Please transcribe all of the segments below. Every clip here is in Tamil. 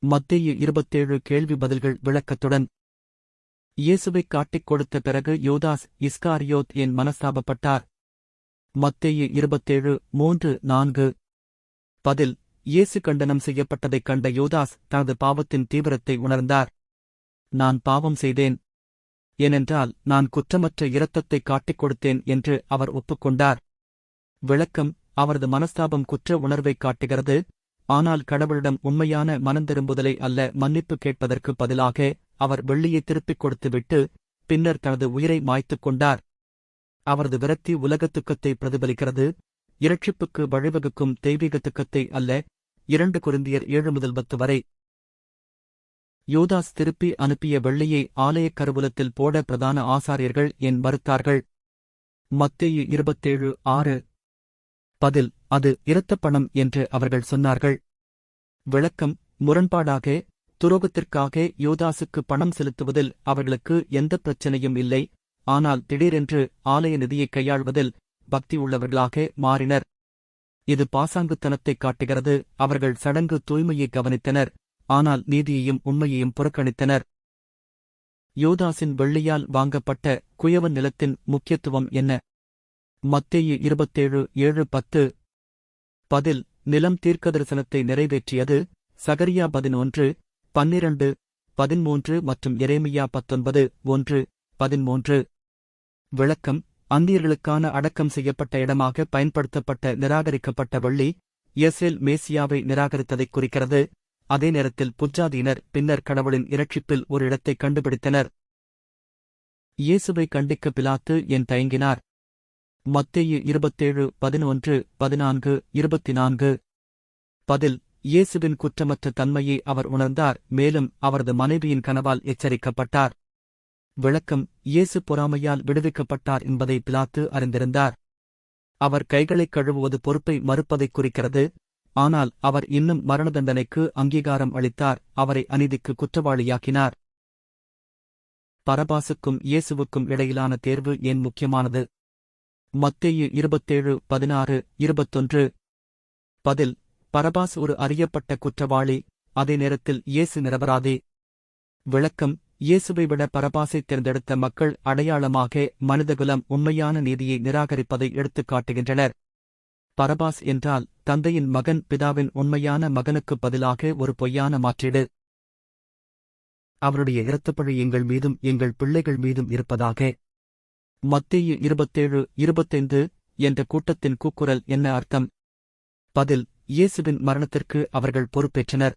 மத்திய இருபத்தேழு கேள்வி பதில்கள் விளக்கத்துடன் இயேசுவைக் காட்டிக் கொடுத்த பிறகு யோதாஸ் இஸ்காரியோத் என் மனஸ்தாபப்பட்டார். மத்திய இருபத்தேழு மூன்று நான்கு. பதில் இயேசு கண்டனம் செய்யப்பட்டதைக் கண்ட யோதாஸ் தனது பாவத்தின் தீவிரத்தை உணர்ந்தார். நான் பாவம் செய்தேன். ஏனென்றால் நான் குற்றமற்ற இரத்தத்தைக் காட்டிக் கொடுத்தேன் என்று அவர் ஒப்புக்கொண்டார். விளக்கம் அவரது மனஸ்தாபம் குற்ற உணர்வைக் காட்டுகிறது. ஆனால் கடவுளிடம் உண்மையான மனந்திரும்புதலை அல்ல மன்னிப்பு கேட்பதற்கு பதிலாக அவர் வெள்ளியை திருப்பிக் கொடுத்துவிட்டு பின்னர் தனது உயிரை மாய்த்துக் கொண்டார். அவரது விரக்தி உலகத் துக்கத்தை பிரதிபலிக்கிறது. இரட்சிப்புக்கு வழிவகுக்கும் தெய்வீகத்துக்கத்தை அல்ல. இரண்டு குருந்தியர் ஏழு முதல் பத்து வரை யோதாஸ் திருப்பி அனுப்பிய வெள்ளியை ஆலயக் கருவூலத்தில் போட பிரதான ஆசாரியர்கள் என் மறுத்தார்கள்? மத்திய இருபத்தேழு ஆறு பதில் அது இரத்தப் பணம் என்று அவர்கள் சொன்னார்கள். விளக்கம் முரண்பாடாக துரோகத்திற்காக யோதாசுக்கு பணம் செலுத்துவதில் அவர்களுக்கு எந்த பிரச்சனையும் இல்லை. ஆனால் திடீரென்று ஆலய நிதியை கையாள்வதில் பக்தி உள்ளவர்களாக மாறினர். இது பாசாங்குத்தனத்தைக் காட்டுகிறது. அவர்கள் சடங்கு தூய்மையை கவனித்தனர். ஆனால் நீதியையும் உண்மையையும் புறக்கணித்தனர். யோதாசின் வெள்ளியால் வாங்கப்பட்ட குயவன் நிலத்தின் முக்கியத்துவம் என்ன? மத்தேயு இருபத்தேழு ஏழு பத்து பதில் நிலம் தீர்க்கதரிசனத்தை நிறைவேற்றியது சகரியா பதினொன்று பன்னிரண்டு பதிமூன்று மற்றும் எரேமியா பத்தொன்பது ஒன்று பதிமூன்று. விளக்கம் அந்தியர்களுக்கான அடக்கம் செய்யப்பட்ட இடமாக பயன்படுத்தப்பட்ட நிராகரிக்கப்பட்ட வள்ளி இயேசேல் மேசியாவை நிராகரித்ததைக் குறிக்கிறது. அதே நேரத்தில் புஜ்ஜாதியினர் பின்னர் கடவுளின் இரட்சிப்பில் ஒரு இடத்தை கண்டுபிடித்தனர். இயேசுவை கண்டிக்க பிலாத்து என் தயங்கினார். மத்தேயு இருபத்தேழு பதினொன்று பதினான்கு இருபத்தி நான்கு பதில் இயேசுவின் குற்றமற்ற தன்மையை அவர் உணர்ந்தார் மேலும் அவரது மனைவியின் கனவால் எச்சரிக்கப்பட்டார். விளக்கம் இயேசு பொறாமையால் விடுவிக்கப்பட்டார் என்பதை பிலாத்து அறிந்திருந்தார். அவர் கைகளைக் கழுவுவது பொறுப்பை மறுப்பதைக் குறிக்கிறது. ஆனால் அவர் இன்னும் மரண தண்டனைக்கு அங்கீகாரம் அளித்தார் அவரை அநீதிக்கு குற்றவாளியாக்கினார். பரபாசுக்கும் இயேசுவுக்கும் இடையிலான தேர்வு ஏன் முக்கியமானது? மத்தேயு இருபத்தேழு பதினாறு இருபத்தொன்று. பதில் பரபாஸ் ஒரு அறியப்பட்ட குற்றவாளி அதே நேரத்தில் இயேசு நிரபராதே. விளக்கம் இயேசுவை விட பரபாசை தேர்ந்தெடுத்த மக்கள் அடையாளமாக மனிதகுலம் உண்மையான நீதியை நிராகரிப்பதை எடுத்துக் காட்டுகின்றனர். பரபாஸ் என்றால் தந்தையின் மகன் பிதாவின் உண்மையான மகனுக்குப் பதிலாக ஒரு பொய்யான மாற்றீடு. அவருடைய இரத்தப்பழி எங்கள் மீதும் எங்கள் பிள்ளைகள் மீதும் இருப்பதாக மத்திய இருபத்தேழு இருபத்தைந்து என்ற கூட்டத்தின் கூக்குரல் என்ன அர்த்தம்? பதில் இயேசுவின் மரணத்திற்கு அவர்கள் பொறுப்பேற்றனர்.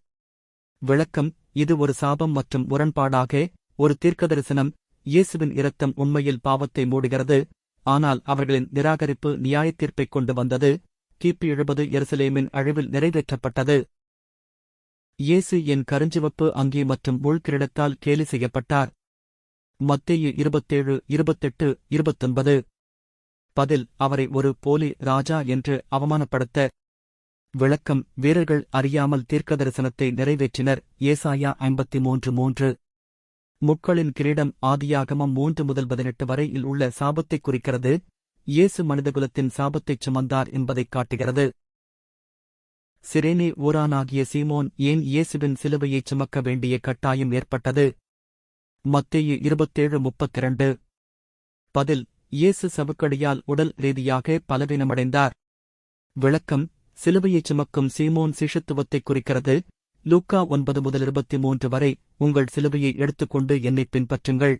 விளக்கம் இது ஒரு சாபம் மற்றும் முரண்பாடாக ஒரு தீர்க்கதரிசனம் இயேசுவின் இரத்தம் உண்மையில் பாவத்தை மூடுகிறது ஆனால் அவர்களின் நிராகரிப்பு நியாயத்தீர்ப்பைக் கொண்டு வந்தது கிபி எழுபது எருசலேமின் அழிவில் நிறைவேற்றப்பட்டது. இயேசு என் கருஞ்சிவப்பு அங்கி மற்றும் உள்கிரீடத்தால் கேலி செய்யப்பட்டார். மத்தேயு இருபத்தேழு இருபத்தெட்டு இருபத்தொன்பது. பதில் அவரை ஒரு போலி ராஜா என்று அவமானப்படுத்த. விளக்கம் வீரர்கள் அறியாமல் தீர்க்கதரிசனத்தை நிறைவேற்றினர். ஏசாயா ஐம்பத்தி மூன்று. மூன்று முட்களின் கிரீடம் ஆதியாகமம் மூன்று முதல் பதினெட்டு வரையில் உள்ள சாபத்தைக் குறிக்கிறது. இயேசு மனிதகுலத்தின் சாபத்தைச் சுமந்தார் என்பதைக் காட்டுகிறது. சிரேனே ஊரானாகிய சீமோன் ஏன் இயேசுவின் சிலுவையைச் சுமக்க வேண்டிய கட்டாயம் ஏற்பட்டது? மத்தேயு இருபத்தேழு முப்பத்திரண்டு. பதில் இயேசு சவுக்கடியால் உடல் ரீதியாக பலவீனமடைந்தார். விளக்கம் சிலுவையைச் சுமக்கும் சீமோன் சிஷத்துவத்தை குறிக்கிறது. லூக்கா ஒன்பது முதல் இருபத்தி மூன்று வரை உங்கள் சிலுவையை எடுத்துக்கொண்டு என்னைப் பின்பற்றுங்கள்.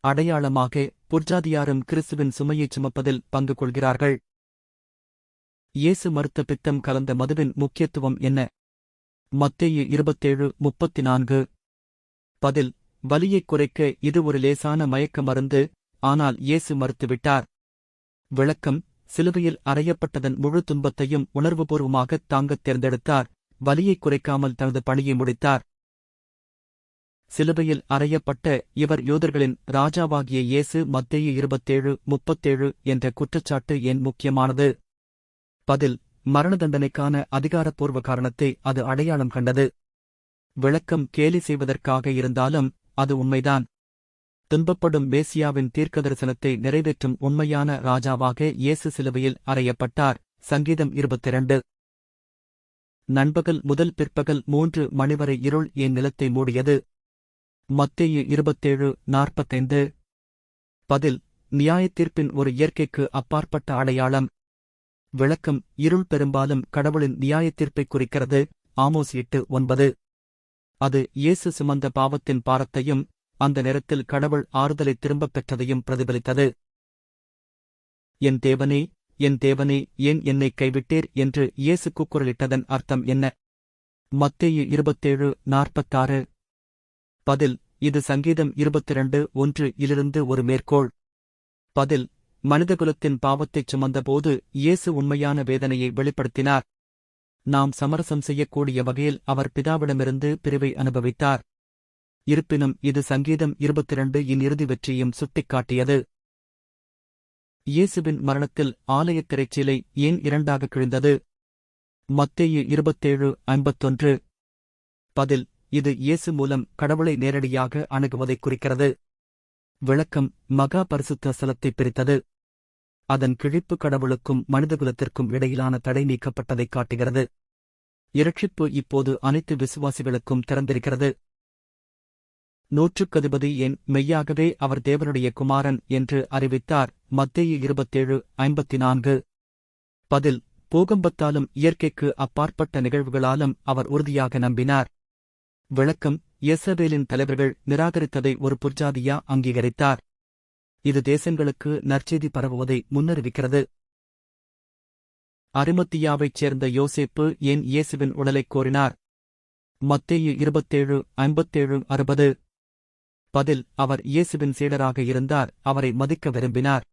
அடையாளமாக புர்ஜாதியாரும் கிறிஸ்துவின் சுமையைச் சுமப்பதில் பங்கு கொள்கிறார்கள். இயேசு மறுத்த பித்தம் கலந்த மதுவின் முக்கியத்துவம் என்ன? மத்தேயு இருபத்தேழு முப்பத்தி நான்கு பதில் வலியைக் குறைக்க இது ஒரு லேசான மயக்க மருந்து ஆனால் இயேசு மறுத்துவிட்டார். விளக்கம் சிலுவையில் அறையப்பட்டதன் முழு துன்பத்தையும் உணர்வுபூர்வமாகத் தாங்கத் தேர்ந்தெடுத்தார் வலியைக் குறைக்காமல் தனது பணியை முடித்தார். சிலுவையில் அறையப்பட்ட இவர் யூதர்களின் ராஜாவாகிய இயேசு மத்திய இருபத்தேழு முப்பத்தேழு என்ற குற்றச்சாட்டு ஏன் முக்கியமானது? பதில் மரண தண்டனைக்கான அதிகாரப்பூர்வ காரணத்தை அது அடையாளம் கண்டது. விளக்கம் கேலி செய்வதற்காக இருந்தாலும் அது உண்மைதான். துன்பப்படும் மேசியாவின் தீர்க்கதரிசனத்தை நிறைவேற்றும் உண்மையான ராஜாவாக இயேசு சிலுவையில் அறையப்பட்டார். சங்கீதம் இருபத்திரண்டு. நண்பகல் முதல் பிற்பகல் மூன்று மணிவரை இருள் என் நிலத்தை மூடியது. மத்தேயு இருபத்தேழு நாற்பத்தைந்து. பதில் நியாயத்தீர்ப்பின் ஒரு இயற்கைக்கு அப்பாற்பட்ட அடையாளம். விளக்கம் இருள் பெரும்பாலும் கடவுளின் நியாயத்தீர்ப்பைக் குறிக்கிறது. ஆமோஸ் எட்டு ஒன்பது. அது இயேசு சுமந்த பாவத்தின் பாரத்தையும் அந்த நேரத்தில் கடவுள் ஆறுதலை திரும்பப் பெற்றதையும் பிரதிபலித்தது. என் தேவனே என் தேவனே ஏன் என்னை கைவிட்டீர் என்று இயேசு கூக்குரலிட்டதன் அர்த்தம் என்ன? மத்தேயு இருபத்தேழு நாற்பத்தாறு. பதில் இது சங்கீதம் இருபத்திரண்டு ஒன்று இலிருந்து ஒரு மேற்கோள். பதில் மனிதகுலத்தின் பாவத்தைச் சுமந்தபோது இயேசு உண்மையான வேதனையை வெளிப்படுத்தினார். நாம் சமரசம் செய்யக்கூடிய வகையில் அவர் பிதாவிடமிருந்து பிரிவை அனுபவித்தார். இருப்பினும் இது சங்கீதம் இருபத்திரண்டு இன் இறுதி வெற்றியும் சுட்டிக்காட்டியது. இயேசுவின் மரணத்தில் ஆலயத் திரைச்சீலை ஏன் இரண்டாக கிழிந்தது? மத்தேயு இருபத்தேழு ஐம்பத்தொன்று. பதில் இது இயேசு மூலம் கடவுளை நேரடியாக அணுகுவதைக் குறிக்கிறது. விளக்கம் மகா பரிசுத்த ஸ்தலத்தைப் பிரித்தது. அதன் கிழிப்பு கடவுளுக்கும் மனிதகுலத்திற்கும் இடையிலான தடை நீக்கப்பட்டதைக் காட்டுகிறது. இரட்சிப்பு இப்போது அனைத்து விசுவாசிகளுக்கும் திறந்திருக்கிறது. நூற்றுக்கதிபதி என் மெய்யாகவே அவர் தேவனுடைய குமாரன் என்று அறிவித்தார். மத்திய இருபத்தேழு ஐம்பத்தி நான்கு பதில் பூகம்பத்தாலும் இயற்கைக்கு அப்பாற்பட்ட நிகழ்வுகளாலும் அவர் உறுதியாக நம்பினார். விளக்கம் எசபேலின் தலைவர்கள் நிராகரித்ததை ஒரு புர்ஜாதியா அங்கீகரித்தார். இது தேசங்களுக்கு நற்செய்தி பரவுவதை முன்னறிவிக்கிறது. அரிமத்தியாவைச் சேர்ந்த யோசேப்பு ஏன் இயேசுவின் உடலைக் கோரினார்? மத்தேயு இருபத்தேழு ஐம்பத்தேழு அறுபது. பதில் அவர் இயேசுவின் சீடராக இருந்தார் அவரை மதிக்க விரும்பினார்.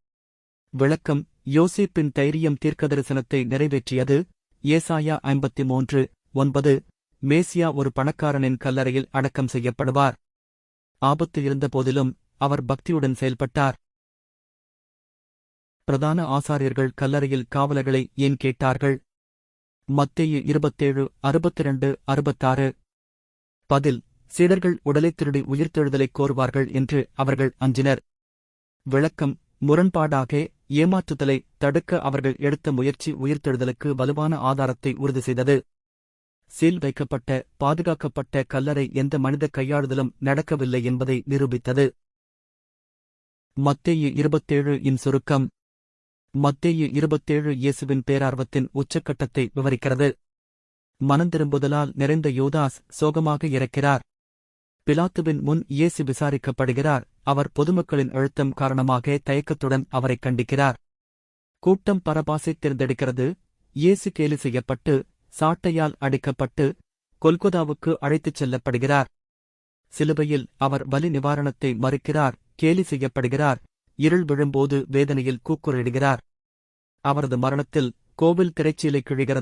விளக்கம் யோசேப்பின் தைரியம் தீர்க்கதரிசனத்தை நிறைவேற்றியது ஏசாயா ஐம்பத்தி மூன்று ஒன்பது. மேசியா ஒரு பணக்காரனின் கல்லறையில் அடக்கம் செய்யப்படுவார். ஆபத்து இருந்தபோதிலும் அவர் பக்தியுடன் செயல்பட்டார். பிரதான ஆசாரியர்கள் கல்லறையில் காவலர்களை ஏன் கேட்டார்கள்? மத்திய இருபத்தேழு அறுபத்திரண்டு அறுபத்தாறு. பதில் சீடர்கள் உடலை திருடி உயிர்த்தெழுதலைக் கோருவார்கள் என்று அவர்கள் அஞ்சினர். விளக்கம் முரண்பாடாக ஏமாற்றுதலை தடுக்க அவர்கள் எடுத்த முயற்சி உயிர்த்தெழுதலுக்கு வலுவான ஆதாரத்தை உறுதி செய்தது. சீல் வைக்கப்பட்ட பாதுகாக்கப்பட்ட கல்லறை எந்த மனித கையாளுதலும் நடக்கவில்லை என்பதை நிரூபித்தது. மத்தேயு இருபத்தேழு இன் சுருக்கம். மத்தேயு இருபத்தேழு இயேசுவின் பேரார்வத்தின் உச்சக்கட்டத்தை விவரிக்கிறது. மனந்திரும்புதலால் நிறைந்த யோதாஸ் சோகமாக இறக்கிறார். பிலாத்துவின் முன் இயேசு விசாரிக்கப்படுகிறார். அவர் பொதுமக்களின் அழுத்தம் காரணமாக தயக்கத்துடன் அவரைக் கண்டிக்கிறார். கூட்டம் பரபாசை தேர்ந்தெடுக்கிறது. இயேசு கேலி செய்யப்பட்டு சாட்டையால் அடிக்கப்பட்டு கொல்கொதாவுக்கு அழைத்துச் செல்லப்படுகிறார். சிலுவையில் அவர் வலி நிவாரணத்தை மறுக்கிறார் கேலி செய்யப்படுகிறார் இருள் விழும்போது வேதனையில் கூக்குரலிடுகிறார். அவரது மரணத்தில் கோவில் திரைச்சீலை கிழிகிறது.